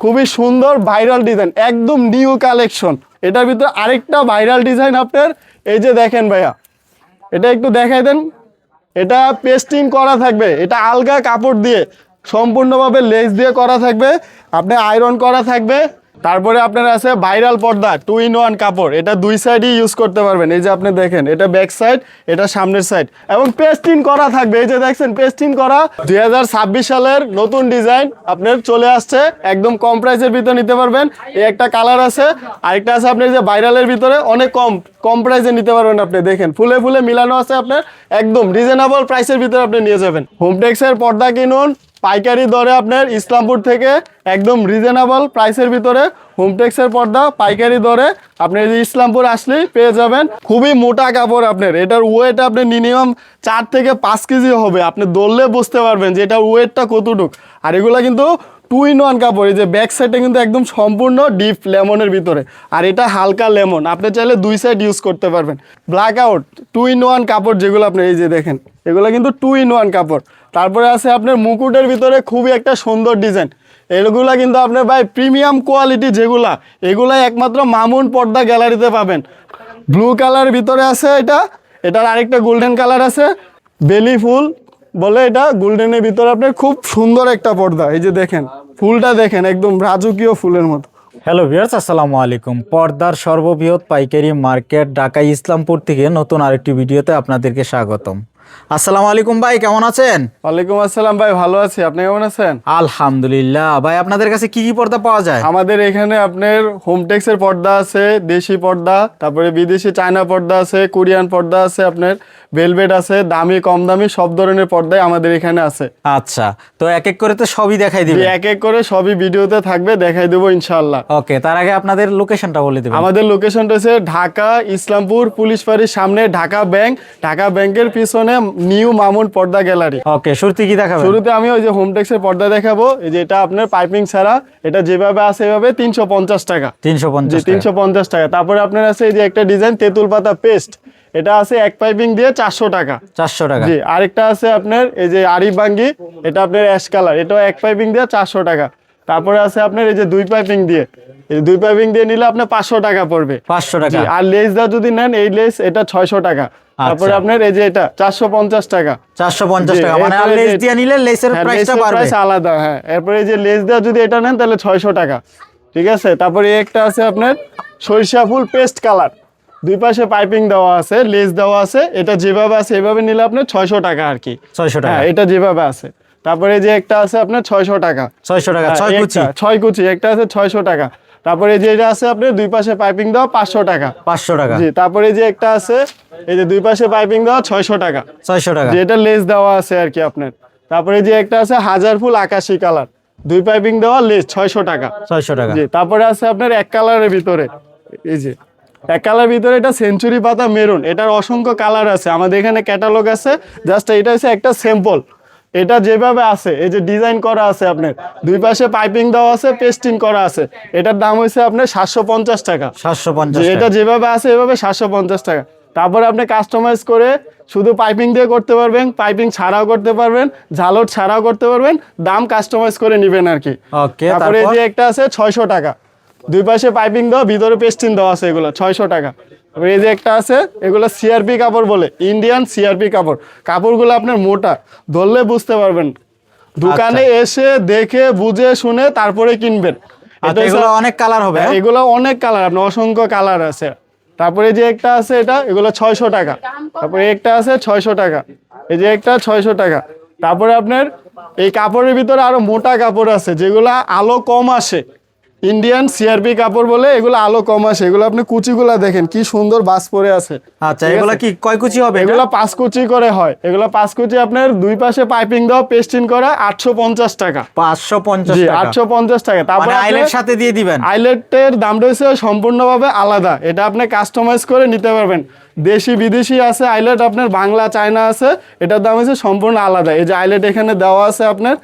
খুবই সুন্দর viral design একদম নিউ কালেকশন এটার ভিতরে আরেকটা ভাইরাল ডিজাইন আপনার, এই যে দেখেন ভাইয়া। এটা একটু দেখাই দেন। এটা পেস্টিং করা থাকবে, এটা আলগা কাপড় দিয়ে, সম্পূর্ণভাবে লেস দিয়ে করা থাকবে। আপনি আয়রন করা থাকবে। তারপরে আপনার আছে ভাইরাল পর্দা টু ইন ওয়ান কাপড়। এটা দুই সাইডই ইউজ করতে পারবেন। এই যে আপনি দেখেন, এটা ব্যাক সাইড এটা সামনের সাইড এবং পেস্টিং করা থাকবে। এই যে দেখছেন পেস্টিং করা দুই হাজার ছাব্বিশ সালের নতুন ডিজাইন আপনার চলে আসছে, একদম কম প্রাইসের ভিতরে নিতে পারবেন। এই একটা কালার আছে, আরেকটা আছে আপনার যে ভাইরালের ভিতরে। অনেক কম কম প্রাইসে নিতে পারবেন আপনি। দেখেন, ফুলে ফুলে মিলানো আছে আপনার। একদম রিজনেবল প্রাইসের ভিতরে আপনি নিয়ে যাবেন। হোমটেক্সের পর্দা কিনুন পাইকারি দরে আপনার ইসলামপুর থেকে একদম রিজনেবল প্রাইসের ভিতরে হোমটেক্সের পর্দা, পাইকারি দরে আপনি যদি ইসলামপুর আসলেই পেয়ে যাবেন। খুবই মোটা কাপড় আপনার, এটার ওয়েট আপনি মিনিমাম চার থেকে পাঁচ কেজি হবে। আপনি দললে বুঝতে পারবেন যে এটার ওয়েটটা কতটুক। আর এগুলো কিন্তু টু ইন ওয়ান কাপড়, এই যে ব্যাক সাইডটা কিন্তু একদম সম্পূর্ণ ডিপ লেমনের ভিতরে। আর এটা হালকা লেমন, আপনি চাইলে দুই সাইড ইউজ করতে পারবেন। Black out two in one কাপড় যেগুলো আপনি এই যে দেখেন, এগুলো কিন্তু টু ইন ওয়ান কাপড়। তারপরে আছে আপনার মুকুটের ভিতরে খুবই একটা সুন্দর ডিজাইন। এগুলা কিন্তু আপনার ভাই প্রিমিয়াম কোয়ালিটি যেগুলা এগুলা একমাত্র মামুন পর্দা গ্যালারিতে পাবেন। ব্লু কালার ভিতরে আছে এটা, এটার আরেকটা গোল্ডেন কালার আছে, বেলি ফুল বলে এটা, গোল্ডেনের ভিতরে আপনার খুব সুন্দর একটা পর্দা, এই যে দেখেন, ফুলটা দেখেন, একদম রাজকীয় ফুলের মতো। হ্যালো ভিউয়ার্স আসসালামু আলাইকুম। পর্দার সর্ববৃহৎ পাইকারি মার্কেট ঢাকা ইসলামপুর থেকে নতুন আরেকটি ভিডিওতে আপনাদেরকে স্বাগতম। আসসালামু আলাইকুম ভাই কেমন আছেন? ওয়ালাইকুম আসসালাম ভাই ভালো আছি। আপনি কেমন আছেন? আলহামদুলিল্লাহ ভাই আপনাদের কাছে কি কি পর্দা পাওয়া যায়? আমাদের এখানে আপনার হোমটেক্সের পর্দা আছে দেশি পর্দা তারপরে বিদেশি চায়না পর্দা আছে কোরিয়ান পর্দা আছে আপনার ভেলভেট আছে দামি কম দামি সব ধরনের পর্দাই আমাদের এখানে আছে। আচ্ছা তো এক এক করে তো সবই দেখাই দিবে এক এক করে সবই ভিডিওতে থাকবে দেখাই দেবো ইনশাল্লাহ ওকে তার আগে আপনাদের লোকেশনটা বলে দেবেন। আমাদের লোকেশনটা হচ্ছে ঢাকা ইসলামপুর পুলিশ ফাঁড়ির সামনে ঢাকা ব্যাংক। ঢাকা ব্যাংকের পিছনে নিউ মামুন পর্দা গ্যালারি। ওকে শুরুতে কি দেখাবেন? শুরুতে আমি ওই যে হোমটেক্সের পর্দা দেখাবো। এই যে এটা আপনার পাইপিং ছাড়া এটা যেভাবে আছে এভাবে তিনশো পঞ্চাশ টাকা। তিনশো পঞ্চাশ তিনশো পঞ্চাশ টাকা। তারপরে আপনার আছে এই যে একটা ডিজাইন তেঁতুল পাতা পেস্ট এটা আছে এক পাইপিং দিয়ে চারশো টাকা। চারশো টাকা। জি আরেকটা আছে আপনার এই যে আরিফ বাঙ্গি এটা আপনার অ্যাশ কালার এটাও এক পাইপিং দিয়ে চারশো টাকা। তারপরে আছে আপনার এই যে দুই পাইপিং দিয়ে। এই দুই পাইপিং দিয়ে নিলে আপনার পাঁচশো টাকা পড়বে। পাঁচশো টাকা। আর লেস দা যদি নেন এই লেস এটা ছয়শো টাকা। তারপরে আচ্ছা। আপনার এই যে এটা চারশো পঞ্চাশ টাকা। চারশো পঞ্চাশ জি, টাকা মানে লেস দিয়ে নিলে লেসের হ্যাঁ, প্রাইসটা বাড়বে। প্রাইস আলাদা হ্যাঁ। এরপরে এই যে লেস দেওয়া যদি এটা নেন তাহলে ছয়শো টাকা। ঠিক আছে? তারপরে একটা আছে আপনার সরিষা ফুল পেস্ট কালার। দুই পাশে পাইপিং দেওয়া আছে লেস দেওয়া আছে। এটা যেভাবে আছে এভাবে নিলে আপনার ছয়শো টাকা আর কি। ছয়শো টাকা। হ্যাঁ এটা যেভাবে আছে। তারপরে যে একটা আছে আপনার ছয়শো টাকা। ছয়শো টাকা হ্যাঁ, ছয় কুচি। ছয় কুচি একটা আছে ছয়শো টাকা। তারপরে যে এটা আছে আপনার দুই পাশে পাইপিং দেওয়া পাঁচশো টাকা। পাঁচশো টাকা। জি তারপরে যে একটা আছে এই যে দুই পাশে পাইপিং দেওয়া ছয়শো টাকা। ছয়শো টাকা। যেটা লেস দেওয়া আছে আর কি আপনার। তারপরে যে একটা আছে হাজার ফুল আকাশি কালার দুই পাইপিং দেওয়া লেস ছয়শো টাকা। ছয়শো টাকা। জি তারপরে আছে আপনার এক কালারের ভিতরে। এই যে এক কালার ভিতরে এটা সেঞ্চুরি পাতা মেরুন এটার অসংখ্য কালার আছে। আমাদের এখানে ক্যাটালগ আছে। জাস্ট এটা হচ্ছে একটা স্যাম্পল এটা যেভাবে আছে এই যে ডিজাইন করা আছে আপনার। দুই পাশে পাইপিং দেওয়া আছে পেস্টিং করা আছে। এটার দাম হয়েছে আপনার সাতশো পঞ্চাশ টাকা। সাতশো পঞ্চাশ এটা যেভাবে আছে এভাবে সাতশো পঞ্চাশ টাকা। তারপরে আপনি কাস্টমাইজ করে শুধু পাইপিং দিয়ে করতে পারবেন পাইপিং ছাড়াও করতে পারবেন ঝালট ছাড়াও করতে পারবেন দাম কাস্টমাইজ করে নেবেন আর কি তারপরে এই যে একটা আছে ছয়শো টাকা। দুই পাশে পাইপিং দেওয়া ভিতরে পেস্টিং দেওয়া আছে এগুলো ছয়শো টাকা। তারপরে এই যে একটা আছে এগুলো সিআরপি কাপড় বলে ইন্ডিয়ান সিআরপি কাপড়। কাপড়গুলো আপনার মোটা ধরলে বুঝতে পারবেন। দোকানে এসে দেখে বুঝে শুনে তারপরে কিনবেন। আচ্ছা, এগুলো অনেক কালার হবে হ্যাঁ, এগুলো অনেক কালার আপনার অসংখ্য কালার আছে। তারপরে যে একটা আছে এটা, এগুলো ছয়শো টাকা। তারপরে একটা আছে ছয়শো টাকা। এই যে একটা ছয়শো টাকা। তারপরে আপনার এই কাপড়ের ভিতরে আরও মোটা কাপড় আছে, যেগুলো আলো কম আসে। ইন্ডিয়ান সিআরপি কাপড় বলে এগুলো আলো কম আসে। এগুলো আপনি কুচিগুলা দেখেন কি সুন্দর বাস পরে আছে। আচ্ছা এগুলো কি কয় কুচি হবে এগুলো পাঁচ কুচি করে হয়। এগুলো পাঁচ কুচি আপনার দুই পাশে পাইপিং দেওয়া পেস্টিং করা আটশো পঞ্চাশ টাকা। পাঁচশো পঞ্চাশ জি আটশো পঞ্চাশ টাকা। মানে তারপরে আপনার- সাথে দিয়ে দিবেন? আইলেটের দামটা হচ্ছে সম্পূর্ণভাবে আলাদা। এটা আপনি কাস্টমাইজ করে নিতে পারবেন। দেশি বিদেশি আছে আইলেট আপনার বাংলা চায়না আছে। এটার দাম হচ্ছে সম্পূর্ণ আলাদা। এই যে আইলেট এখানে দেওয়া আছে আপনার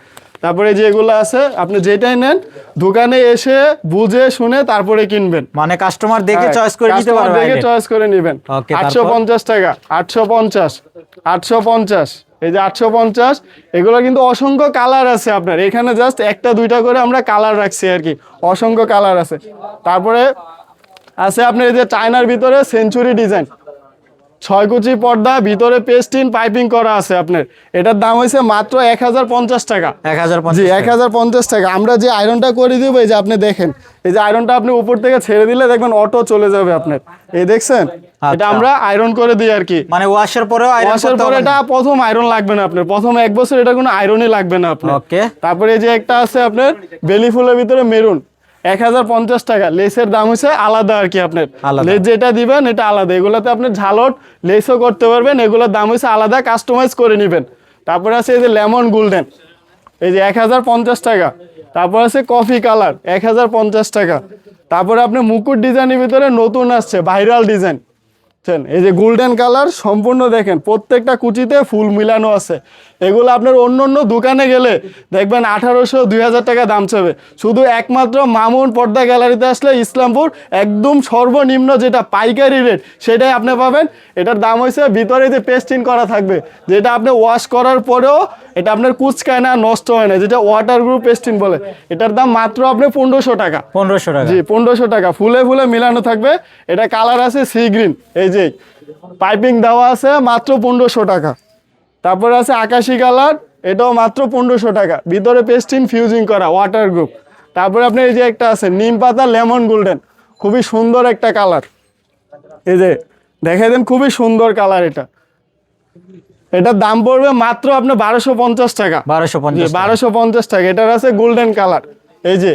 তারপরে যেগুলো আছে আপনি যেটাই নেন দোকানে এসে বুঝে শুনে তারপরে কিনবেন। মানে কাস্টমার দেখে হ্যাঁ, চয়েস করে নিতে customer পারবে দেখে চয়েস করে নেবেন। Okay, আটশো তারপর? পঞ্চাশ টাকা আটশো পঞ্চাশ আটশো পঞ্চাশ। এই যে আটশো পঞ্চাশ এগুলো কিন্তু অসংখ্য কালার আছে আপনার। এখানে জাস্ট একটা দুইটা করে আমরা কালার রাখছি আর কি। অসংখ্য কালার আছে। তারপরে আছে আপনার এই যে চায়নার ভিতরে সেঞ্চুরি ডিজাইন ছয় কুচি পর্দা ভিতরে পেস্টিন পাইপিং করা আছে আপনার। এটার দাম হয়েছে মাত্র এক হাজার পঞ্চাশ টাকা। এক হাজার জি এক হাজার পঞ্চাশ টাকা। আমরা যে আয়রনটা করে দিব এই যে আপনি দেখেন এই যে আয়রনটা আপনি উপর থেকে ছেড়ে দিলে দেখবেন অটো চলে যাবে আপনার। এই দেখছেন? এটা আচ্ছা। আমরা আয়রন করে দিই আর কি। মানে ওয়াশের পরেও ওয়াশের পরে এটা প্রথম আয়রন লাগবে না আপনার। প্রথম এক বছর এটা কোনো আয়রনই লাগবে না আপনার। ওকে। তারপরে এই যে একটা আছে আপনার বেলি ফুলের ভিতরে মেরুন। এক হাজার পঞ্চাশ টাকা। লেসের দাম হচ্ছে আলাদা আর কি আপনার। লেস যেটা দিবেন এটা আলাদা। এগুলোতে আপনি ঝালট লেসও করতে পারবেন এগুলোর দাম হচ্ছে আলাদা কাস্টমাইজ করে নেবেন। তারপরে আছে এই যে লেমন গোল্ডেন। এই যে এক হাজার পঞ্চাশ টাকা। তারপর আছে কফি কালার এক হাজার পঞ্চাশ টাকা। তারপরে আপনি মুকুট ডিজাইনের ভিতরে নতুন আসছে ভাইরাল ডিজাইন? এই যে গোল্ডেন কালার সম্পূর্ণ দেখেন প্রত্যেকটা কুচিতে ফুল মিলানো আছে। এগুলো আপনার অন্য অন্য দোকানে গেলে দেখবেন আঠারোশো দুই হাজার টাকা দাম চাবে। শুধু একমাত্র মামুন পর্দা গ্যালারিতে আসলে ইসলামপুর একদম সর্বনিম্ন যেটা পাইকারি রেট সেটাই আপনি পাবেন। এটার দাম হয়েছে ভিতরে যে পেস্টিন করা থাকবে যেটা আপনি ওয়াশ করার পরেও এটা আপনার কুচকায় না নষ্ট হয় না যেটা ওয়াটার গ্রুপ পেস্টিন বলে। এটার দাম মাত্র আপনি পনেরোশো টাকা। পনেরোশো টাকা। জি পনেরোশো টাকা। ফুলে ফুলে মিলানো থাকবে। এটা কালার আছে সি গ্রিন এই যে পাইপিং দেওয়া আছে মাত্র পনেরোশো টাকা। তারপরে আছে আকাশি কালার এটাও মাত্র পনেরোশো টাকা। ভিতরে পেস্টিন ফিউজিং করা ওয়াটার গ্রুপ তারপরে আপনি এই যে একটা আছে নিম পাতা লেমন গোল্ডেন খুবই সুন্দর একটা কালার এই যে দেখাই দেন খুবই সুন্দর কালার এটা। এটার দাম পড়বে মাত্র আপনার বারোশো পঞ্চাশ টাকা। বারোশো পঞ্চাশ টাকা। বারোশো পঞ্চাশ টাকা। এটার আছে গোল্ডেন কালার এই যে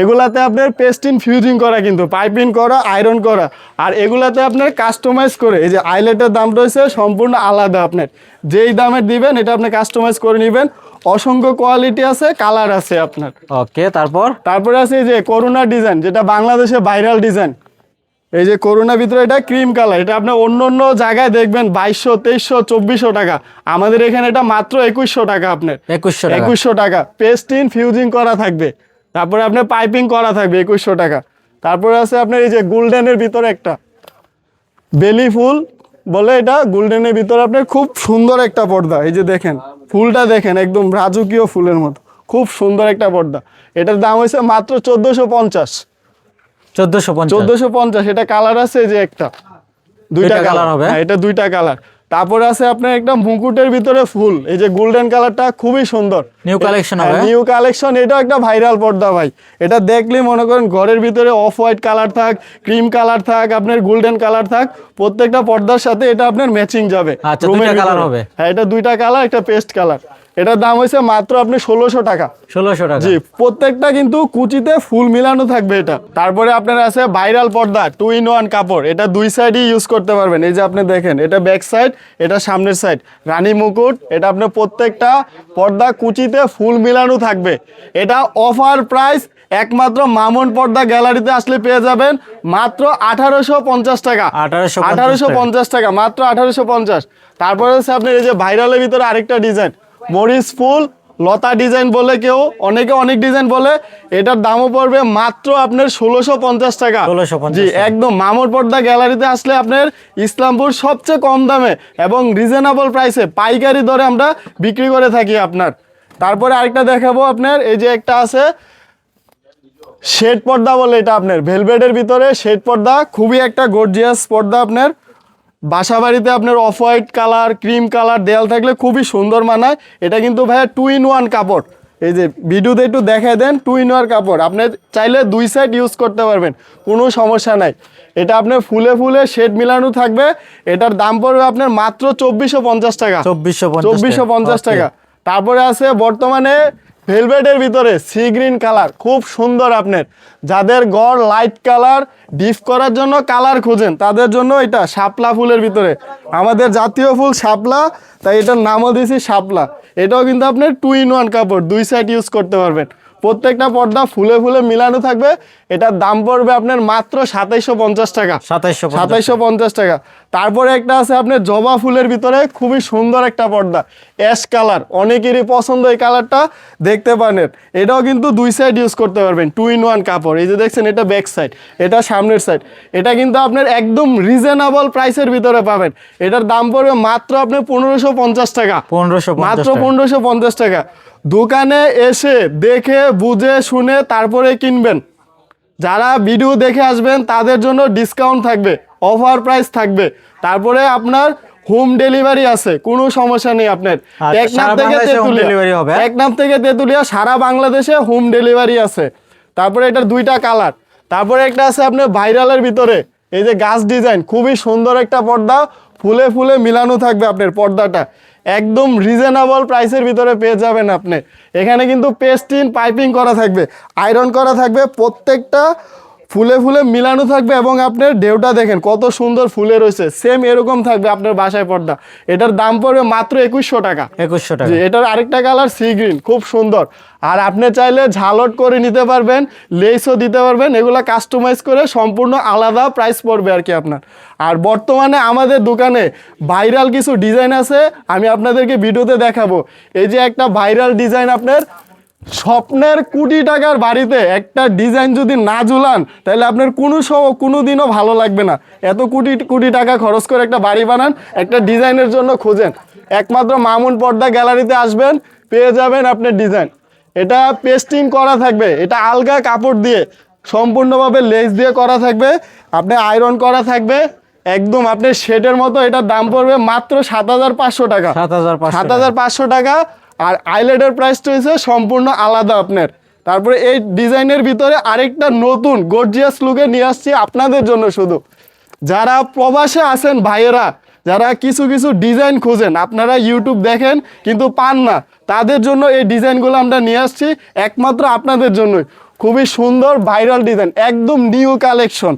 এগুলাতে আপনার পেস্টিন ফিউজিং করা কিন্তু পাইপিং করা আয়রন করা। আর এগুলাতে আপনার কাস্টমাইজ করে এই যে আইলেটের দাম রয়েছে সম্পূর্ণ আলাদা আপনার। যেই দামের দিবেন এটা আপনি কাস্টমাইজ করে নেবেন। অসংখ্য কোয়ালিটি আছে কালার আছে আপনার। ওকে তারপর? তারপরে আছে এই যে করোনা ডিজাইন যেটা বাংলাদেশে ভাইরাল ডিজাইন এই যে করোনা ভিতরে এটা ক্রিম কালার এটা আপনি অন্য অন্য জায়গায় দেখবেন বাইশশো তেইশশো চব্বিশশো টাকা। আমাদের এখানে এটা মাত্র একুশশো টাকা আপনার। একুশশো একুশশো টাকা। পেস্টিন ফিউজিং করা থাকবে। তারপরে আপনার পাইপিং করা থাকবে একুশশো টাকা। তারপরে আছে আপনার এই যে গোল্ডেনের ভিতরে একটা। বেলি ফুল বলে এটা গোল্ডেনের ভিতরে আপনার খুব সুন্দর একটা পর্দা। এই যে দেখেন ফুলটা দেখেন একদম রাজকীয় ফুলের মতো। খুব সুন্দর একটা পর্দা। এটার দাম হয়েছে মাত্র চোদ্দোশো পঞ্চাশ। চোদ্দশো পঞ্চাশ। চোদ্দোশো পঞ্চাশ এটা কালার আছে যে একটা। দুইটা কালার। হবে? হ্যাঁ এটা দুইটা কালার। তারপরে আছে আপনার একটা মুকুটের ভিতরে ফুল। এই যে গোল্ডেন কালারটা খুবই সুন্দর। নিউ কালেকশন হবে? নিউ কালেকশন এটা একটা ভাইরাল পর্দা ভাই। এটা দেখলে মনে করেন ঘরের ভিতরে অফ হোয়াইট কালার থাক ক্রিম কালার থাক আপনার গোল্ডেন কালার থাক প্রত্যেকটা পর্দার সাথে এটা আপনার ম্যাচিং যাবে। আচ্ছা, দুইটা কালার হবে? হ্যাঁ এটা দুইটা কালার একটা পেস্ট কালার এটার দাম হয়েছে মাত্র আপনি ষোলোশো টাকা। ষোলোশো টাকা। জি প্রত্যেকটা কিন্তু কুচিতে ফুল মিলানো থাকবে এটা। তারপরে আপনার আছে ভাইরাল পর্দা টু ইন ওয়ান কাপড়। এটা দুই সাইডই ইউজ করতে পারবেন। এই যে আপনি দেখেন এটা ব্যাক সাইড এটা সামনের সাইড রানী মুকুট এটা আপনার প্রত্যেকটা পর্দা কুচিতে ফুল মিলানো থাকবে। এটা অফার প্রাইস একমাত্র মামুন পর্দা গ্যালারিতে আসলে পেয়ে যাবেন মাত্র আঠারোশো পঞ্চাশ টাকা। 1850 আঠারোশো পঞ্চাশ টাকা। মাত্র আঠারোশো পঞ্চাশ। তারপরে হচ্ছে আপনার এই যে ভাইরালের ভিতরে আরেকটা ডিজাইন মরিচ ফুল লতা ডিজাইন বলে কেউ অনেকে অনেক ডিজাইন বলে এটার দামও পড়বে মাত্র আপনার ষোলোশো পঞ্চাশ টাকা। 1650 জি। একদম মামুর পর্দা গ্যালারিতে আসলে আপনার ইসলামপুর সবচেয়ে কম দামে এবং রিজনেবল প্রাইসে পাইকারি দরে আমরা বিক্রি করে থাকি আপনার। তারপরে আরেকটা দেখাবো আপনার এই যে একটা আছে শেড পর্দা বলে এটা আপনার ভেলভেটের ভিতরে শেড পর্দা খুবই একটা গর্জিয়াস পর্দা আপনার। বাসা বাড়িতে আপনার off white colour cream colour দেয়াল থাকলে খুবই সুন্দর মানায়। এটা কিন্তু ভাইয়া টু ইন ওয়ান কাপড়। এই যে ভিডিওতে একটু দেখাই দেন টু ইন ওয়ান কাপড়। আপনি চাইলে দুই সাইড ইউজ করতে পারবেন কোনো সমস্যা নাই। এটা আপনার ফুলে ফুলে শেড মিলানো থাকবে। এটার দাম পড়বে আপনার মাত্র চব্বিশশো পঞ্চাশ টাকা। চব্বিশশো চব্বিশশো পঞ্চাশ টাকা। তারপরে আছে বর্তমানে ভেলভেটের ভিতরে সি গ্রিন কালার খুব সুন্দর আপনার। যাদের গড় লাইট কালার ডিপ করার জন্য কালার খুঁজেন, তাদের জন্য এটা শাপলা ফুলের ভিতরে। আমাদের জাতীয় ফুল শাপলা, তাই এটার নামও দিয়েছি শাপলা। এটাও কিন্তু আপনার টু ইন ওয়ান কাপড়, দুই সাইড ইউজ করতে পারবেন। প্রত্যেকটা পর্দা ফুলে ফুলে মিলানো থাকবে। এটার দাম পড়বে আপনার মাত্র সাতাইশশো পঞ্চাশ টাকা। সাতাইশশো সাতাইশশো পঞ্চাশ টাকা। তারপরে একটা আছে আপনার জবা ফুলের ভিতরে খুবই সুন্দর একটা পর্দা। অ্যাশ কালার অনেকেরই পছন্দ এই কালারটা দেখতে পারেন। এটাও কিন্তু দুই সাইড ইউজ করতে পারবেন টু ইন ওয়ান কাপড়। এই যে দেখছেন এটা ব্যাক সাইড এটা সামনের সাইড এটা কিন্তু আপনার একদম রিজনেবল প্রাইসের ভিতরে পাবেন। এটার দাম পড়বে মাত্র আপনার পনেরোশো পঞ্চাশ টাকা। পনেরোশো মাত্র পনেরোশো পঞ্চাশ টাকা। দোকানে এসে দেখে বুঝে শুনে তারপরে কিনবেন। যারা ভিডিও দেখে আসবেন তাদের জন্য ডিসকাউন্ট থাকবে অফার প্রাইস থাকবে। তারপরে আপনার হোম ডেলিভারি আছে কোনো সমস্যা নেই আপনার। আচ্ছা, টেকনাফ থেকে? টেকনাফ থেকে তেঁতুলিয়া সারা বাংলাদেশে হোম ডেলিভারি আছে। তারপরে এটার দুইটা কালার তারপরে একটা আছে আপনার ভাইরালের ভিতরে। এই যে গাছ ডিজাইন খুবই সুন্দর একটা পর্দা। ফুলে ফুলে মিলানো থাকবে আপনার পর্দাটা। একদম রিজনেবল প্রাইসের ভিতরে পেয়ে যাবেন আপনি। এখানে কিন্তু পেস্টিন পাইপিং করা থাকবে আয়রন করা থাকবে, প্রত্যেকটা ফুলে ফুলে মিলানো থাকবে এবং আপনার ডেউটা দেখেন কত সুন্দর ফুলে রয়েছে। সেম এরকম থাকবে আপনার বাসায় পর্দা। এটার দাম পড়বে মাত্র একুশশো টাকা। একুশশো টাকা। এটার আরেকটা কালার সি গ্রিন খুব সুন্দর। আর আপনি চাইলে ঝালট করে নিতে পারবেন লেসও দিতে পারবেন এগুলো কাস্টমাইজ করে সম্পূর্ণ আলাদা প্রাইস পড়বে আর কি আপনার। আর বর্তমানে আমাদের দোকানে ভাইরাল কিছু ডিজাইন আছে আমি আপনাদেরকে ভিডিওতে দেখাবো। এই যে একটা ভাইরাল ডিজাইন আপনার স্বপ্নের কোটি টাকার বাড়িতে একটা ডিজাইন যদি না ঝুলান তাহলে আপনার কোনো কোনো দিনও ভালো লাগবে না। এত কোটি কোটি টাকা খরচ করে একটা বাড়ি বানান একটা ডিজাইনের জন্য খোঁজেন। একমাত্র মামুন পর্দা গ্যালারিতে আসবেন পেয়ে যাবেন আপনার ডিজাইন। এটা পেস্টিং করা থাকবে এটা আলগা কাপড় দিয়ে সম্পূর্ণভাবে লেস দিয়ে করা থাকবে আপনি আয়রন করা থাকবে একদম আপনার শেডের মতো এটার দাম পড়বে মাত্র সাত হাজার পাঁচশো টাকা। সাত হাজার সাত হাজার পাঁচশো টাকা আর আইলেটের প্রাইসটা হয়েছে সম্পূর্ণ আলাদা আপনার। তারপরে এই ডিজাইনের ভিতরে আরেকটা নতুন গর্জিয়াস লুকে নিয়ে আসছি আপনাদের জন্য শুধু। যারা প্রবাসে আছেন ভাইয়েরা, যারা কিছু কিছু ডিজাইন খোঁজেন, আপনারা ইউটিউব দেখেন, কিন্তু পান না। তাদের জন্য এই ডিজাইনগুলো আমরা নিয়ে আসছি একমাত্র আপনাদের জন্যই। খুবই সুন্দর ভাইরাল ডিজাইন একদম নিউ কালেকশন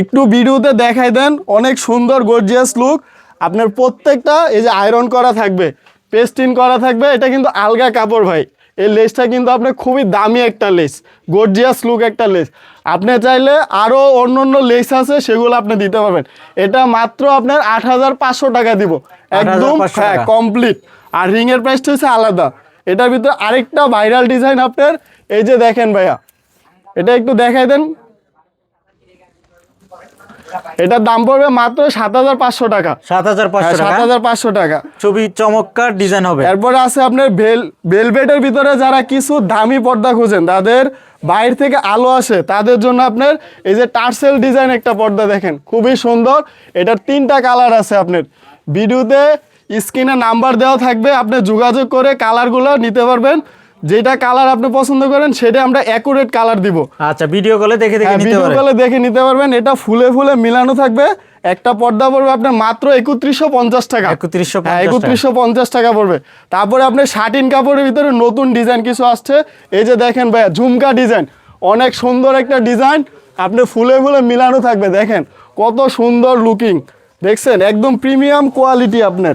একটু ভিডিওতে দেখাই দেন, অনেক সুন্দর গর্জিয়াস লুক আপনার প্রত্যেকটা এই যে আয়রন করা থাকবে। পেস্টিন করা থাকবে এটা কিন্তু আলগা কাপড় ভাই। এই লেসটা কিন্তু আপনার খুবই দামি একটা লেস গর্জিয়াস লুক একটা লেস আপনি চাইলে আরও অন্য অন্য লেস আছে সেগুলো আপনি দিতে পারবেন। এটা মাত্র আপনার আট হাজার পাঁচশো টাকা দিব। একদম হ্যাঁ কমপ্লিট আর রিংয়ের প্রাইসটা হচ্ছে আলাদা। এটার ভিতরে আরেকটা ভাইরাল ডিজাইন আপনার এই যে দেখেন ভাইয়া। এটা একটু দেখাই দেন। এটার দাম পড়বে মাত্র সাত হাজার পাঁচশো টাকা। সাত হাজার পাঁচশো সাত হাজার পাঁচশো টাকা। ছবি চমৎকার ডিজাইন হবে। এরপরে আছে আপনার ভেল ভেলভেটের ভিতরে যারা কিছু দামি পর্দা খুঁজেন তাদের বাইরে থেকে আলো আসে তাদের জন্য আপনার এই যে টার্সেল ডিজাইন একটা পর্দা দেখেন খুবই সুন্দর। এটার তিনটা কালার আছে আপনার। ভিডিওতে স্ক্রিনে নাম্বার দেওয়া থাকবে আপনি যোগাযোগ করে কালারগুলো নিতে পারবেন। যেটা কালার আপনি পছন্দ করেন সেটা আমরা অ্যাকুরেট কালার দিব। আচ্ছা ভিডিও কলে দেখে দেখে হ্যাঁ নিতে ভিডিও কলে দেখে নিতে পারবেন। এটা ফুলে ফুলে মিলানো থাকবে। একটা পর্দা পড়বে আপনার মাত্র একত্রিশশো পঞ্চাশ টাকা। 3150 হ্যাঁ একত্রিশশো পঞ্চাশ টাকা পড়বে। তারপরে আপনার শার্টিন কাপড়ের ভিতরে নতুন ডিজাইন কিছু আসছে। এই যে দেখেন ভাইয়া ঝুমকা ডিজাইন অনেক সুন্দর একটা ডিজাইন আপনি ফুলে ফুলে মিলানো থাকবে দেখেন। কত সুন্দর লুকিং দেখছেন? একদম প্রিমিয়াম কোয়ালিটি আপনার।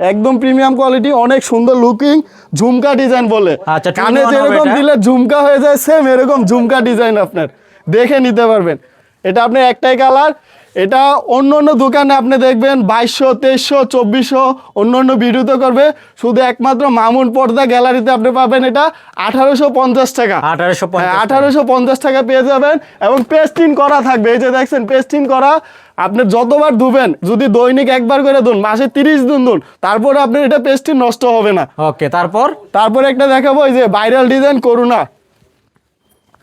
একদম প্রিমিয়াম কোয়ালিটি অনেক সুন্দর লুকিং ঝুমকা ডিজাইন বলে। আচ্ছা, কানে যেরকম? দিলে ঝুমকা হয়ে যায় সেম এরকম ঝুমকা ডিজাইন আপনার। দেখে নিতে পারবেন। এটা আপনি একটাই কালার এটা অন্য অন্য দোকানে আপনি দেখবেন বাইশশো তেইশশো চব্বিশশো অন্য অন্য ভিডিওতে করবে। শুধু একমাত্র মামুন পর্দা গ্যালারিতে আপনি পাবেন এটা আঠারোশো পঞ্চাশ টাকা। আঠারোশো হ্যাঁ আঠারোশো পঞ্চাশ টাকা পেয়ে যাবেন এবং পেস্টিন করা থাকবে। এই যে দেখছেন পেস্টিন করা আপনি যতবার ধুবেন যদি দৈনিক একবার করে ধুন মাসে তিরিশ দিন ধুন তারপরে আপনার এটা পেস্টিন নষ্ট হবে না। ওকে তারপর? তারপরে একটা দেখাবো এই যে ভাইরাল ডিজাইন করুণা।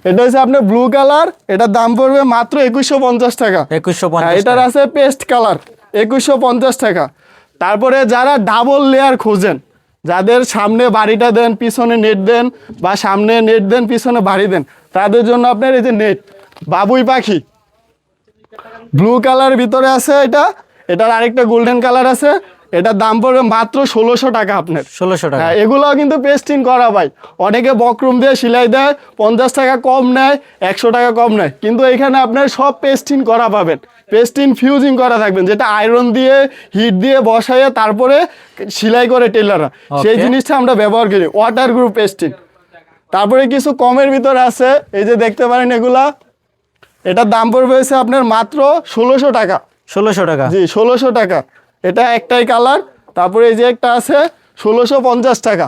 এটা হচ্ছে আপনার ব্লু কালার এটার দাম পড়বে মাত্র একুশশো পঞ্চাশ টাকা। একুশশো হ্যাঁ পঞ্চাশ এটার আছে পেস্ট কালার একুশশো পঞ্চাশ টাকা। তারপরে যারা ডাবল লেয়ার খোঁজেন যাদের সামনে বাড়িটা দেন পিছনে নেট দেন বা সামনে নেট দেন পিছনে বাড়ি দেন তাদের জন্য আপনার এই যে নেট বাবুই পাখি। ব্লু কালার ভিতরে আছে এটা এটার আরেকটা গোল্ডেন কালার আছে এটার দাম পড়বে মাত্র ষোলোশো টাকা আপনার। ষোলোশো টাকা। হ্যাঁ এগুলোও কিন্তু পেস্টিং করা ভাই। অনেকে বকরুম দিয়ে সেলাই দেয় পঞ্চাশ টাকা কম নেয় একশো টাকা কম নেয়। কিন্তু এখানে আপনার সব পেস্টিং করা পাবেন। পেস্টিং ফিউজিং করা থাকবেন। যেটা আয়রন দিয়ে হিট দিয়ে বসাইয়ে তারপরে সেলাই করে টেলাররা সেই জিনিসটা আমরা ব্যবহার করি। ওয়াটার গ্রুপ পেস্টিং তারপরে কিছু কমের ভিতরে আছে। এই যে দেখতে পারেন এগুলা। এটার দাম পড়বে হচ্ছে আপনার মাত্র ষোলোশো টাকা। ষোলোশো টাকা। জি ষোলোশো টাকা। এটা একটাই কালার, তারপরে এই যে একটা আছে, ষোলোশো পঞ্চাশ টাকা।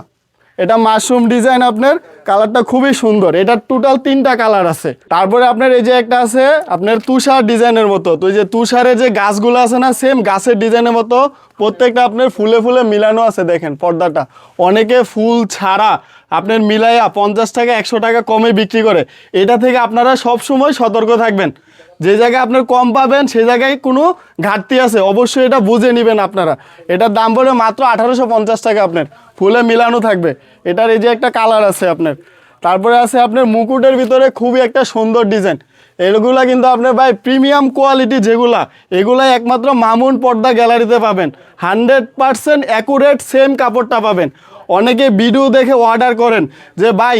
এটা মাশরুম ডিজাইন আপনার, কালারটা খুবই সুন্দর। এটার টোটাল তিনটা কালার আছে। তারপরে আপনার এই যে একটা আছে, আপনার তুষার ডিজাইনের মতো। তো এই যে তুষারের যে গাছগুলো আছে না সেম গাছের ডিজাইনের মতো, প্রত্যেকটা আপনার ফুলে ফুলে মিলানো আছে দেখেন পর্দাটা। অনেকে ফুল ছাড়া আপনার মিলাইয়া পঞ্চাশ টাকা, একশো টাকা কমে বিক্রি করে। এটা থেকে আপনারা সব সময় সতর্ক থাকবেন। যে জায়গায় আপনার কম পাবেন, সে জায়গায় কোনো ঘাটতি আছে। অবশ্যই এটা বুঝে নেবেন আপনারা। এটার দাম পড়বে মাত্র আঠারোশো পঞ্চাশ টাকা আপনার। ফুলে মিলানো থাকবে। এটার এই যে একটা কালার আছে আপনার। তারপরে আছে আপনার মুকুটের ভিতরে খুবই একটা সুন্দর ডিজাইন। এগুলা কিন্তু আপনার ভাই প্রিমিয়াম কোয়ালিটি যেগুলা এগুলা একমাত্র মামুন পর্দা গ্যালারিতে পাবেন। হান্ড্রেড পারসেন্ট অ্যাকুরেট সেম কাপড়টা পাবেন। অনেকে ভিডিও দেখে অর্ডার করেন যে, ভাই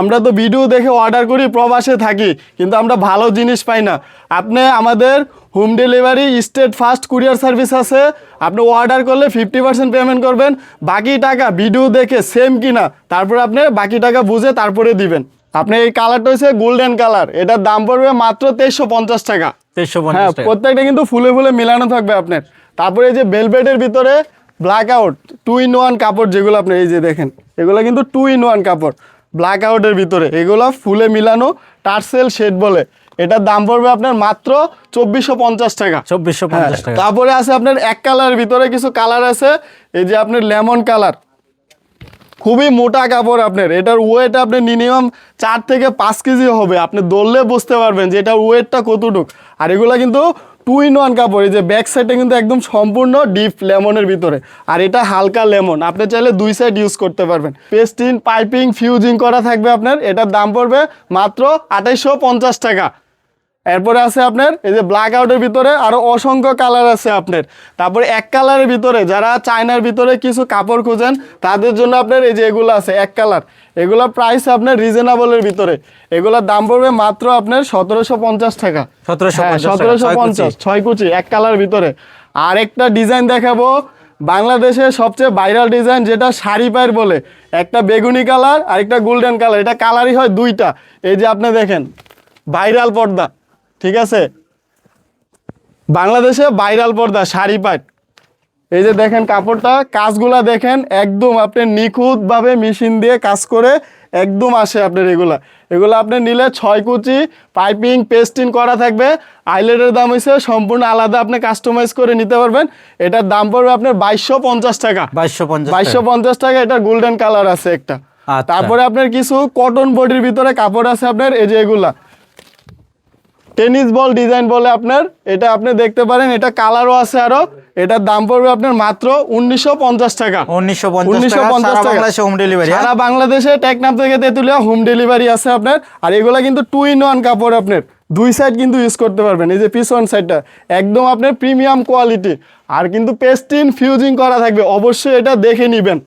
আমরা তো ভিডিও দেখে অর্ডার করি প্রবাসে থাকি কিন্তু আমরা ভালো জিনিস পাই না। আপনি আমাদের home delivery state fast courier service আছে আপনি অর্ডার করলে ফিফটি পার্সেন্ট পেমেন্ট করবেন বাকি টাকা ভিডিও দেখে সেম কিনা তারপরে আপনি বাকি টাকা বুঝে তারপরে দিবেন। আপনি এই কালারটা হচ্ছে গোল্ডেন কালার এটার দাম পড়বে মাত্র তেইশশো পঞ্চাশ টাকা। তেইশশো হ্যাঁ প্রত্যেকটা কিন্তু ফুলে ফুলে মিলানো থাকবে আপনার। তারপরে এই যে বেলভেটের ভিতরে black out two in one কাপড় যেগুলো আপনি এই যে দেখেন এগুলো কিন্তু টু ইন ওয়ান কাপড়। ব্ল্যাক আউটের ভিতরে। এগুলো ফুলে মিলানো টার্সেল শেড বলে। এটার দাম পড়বে আপনার মাত্র চব্বিশশো পঞ্চাশ টাকা। চব্বিশশো হ্যাঁ, পঞ্চাশ টাকা। তারপরে আছে আপনার এক কালারের ভিতরে কিছু কালার আছে। এই যে আপনার লেমন কালার। খুবই মোটা কাপড় আপনার। এটার ওয়েট আপনি মিনিমাম চার থেকে পাঁচ কেজি হবে। আপনি দৌড়লে বুঝতে পারবেন যে এটার ওয়েটটা কতটুক। আর এগুলো কিন্তু টু ইন ওয়ান কাপড়, এই যে ব্যাক সাইডটা কিন্তু একদম সম্পূর্ণ ডিপ লেমনের ভিতরে। আর এটা হালকা লেমন, আপনি চাইলে দুই সাইড ইউজ করতে পারবেন। পেস্টিন পাইপিং ফিউজিং করা থাকবে আপনার, এটার দাম পড়বে মাত্র আঠাইশো টাকা। এরপরে আছে আপনার এই যে ব্ল্যাক আউটের ভিতরে আরও অসংখ্য কালার আছে আপনার। তারপরে এক কালারের ভিতরে যারা চায়নার ভিতরে কিছু কাপড় খুঁজেন তাদের জন্য আপনার এই যে এগুলো আছে এক কালার এগুলো প্রাইস আপনার রিজনেবলের ভিতরে। এগুলোর দাম পড়বে মাত্র আপনার সতেরোশো পঞ্চাশ টাকা। সতেরোশো হ্যাঁ পঞ্চাশ টাকা, সতেরোশো পঞ্চাশ ছয় কুচি এক কালার ভিতরে। আর একটা ডিজাইন দেখাবো বাংলাদেশের সবচেয়ে ভাইরাল ডিজাইন যেটা শাড়ি পায়ের বলে। একটা বেগুনি কালার আর একটা গোল্ডেন কালার এটা কালারই হয় দুইটা। এই যে আপনি দেখেন ভাইরাল পর্দা। ঠিক আছে? বাংলাদেশে ভাইরাল পর্দা শাড়ি পাট। এই যে দেখেন কাপড়টা কাজগুলা দেখেন একদম আপনি নিখুঁতভাবে মেশিন দিয়ে কাজ করে একদম আসে আপনার এগুলা। এগুলো আপনি নিলে ছয় কুচি পাইপিং পেস্টিং করা থাকবে। আইলেটের দাম হয়েছে সম্পূর্ণ আলাদা আপনি কাস্টমাইজ করে নিতে পারবেন। এটার দাম পড়বে আপনার বাইশশো পঞ্চাশ টাকা। বাইশশো পঞ্চাশ বাইশশো পঞ্চাশ টাকা এটা গোল্ডেন কালার আছে একটা। আচ্ছা। তারপরে আপনার কিছু কটন বডির ভিতরে কাপড় আছে আপনার এই যে এগুলা। টেনিস বল ডিজাইন বলে আপনার এটা আপনি দেখতে পারেন এটা কালারও আছে আরও এটার দাম পড়বে আপনার মাত্র উনিশশো পঞ্চাশ টাকা। উনিশশো পঞ্চাশ টাকা হোম ডেলিভারি সারা বাংলাদেশে টেকনাফ থেকে তেতুলিয়া হোম ডেলিভারি আছে আপনার আর এগুলা কিন্তু টু ইন ওয়ান কাপড় আপনার। দুই সাইড কিন্তু ইউজ করতে পারবেন এই যে পিছন সাইডটা একদম আপনার প্রিমিয়াম কোয়ালিটি আর কিন্তু পেস্টিন ফিউজিং করা থাকবে অবশ্যই এটা দেখে নেবেন।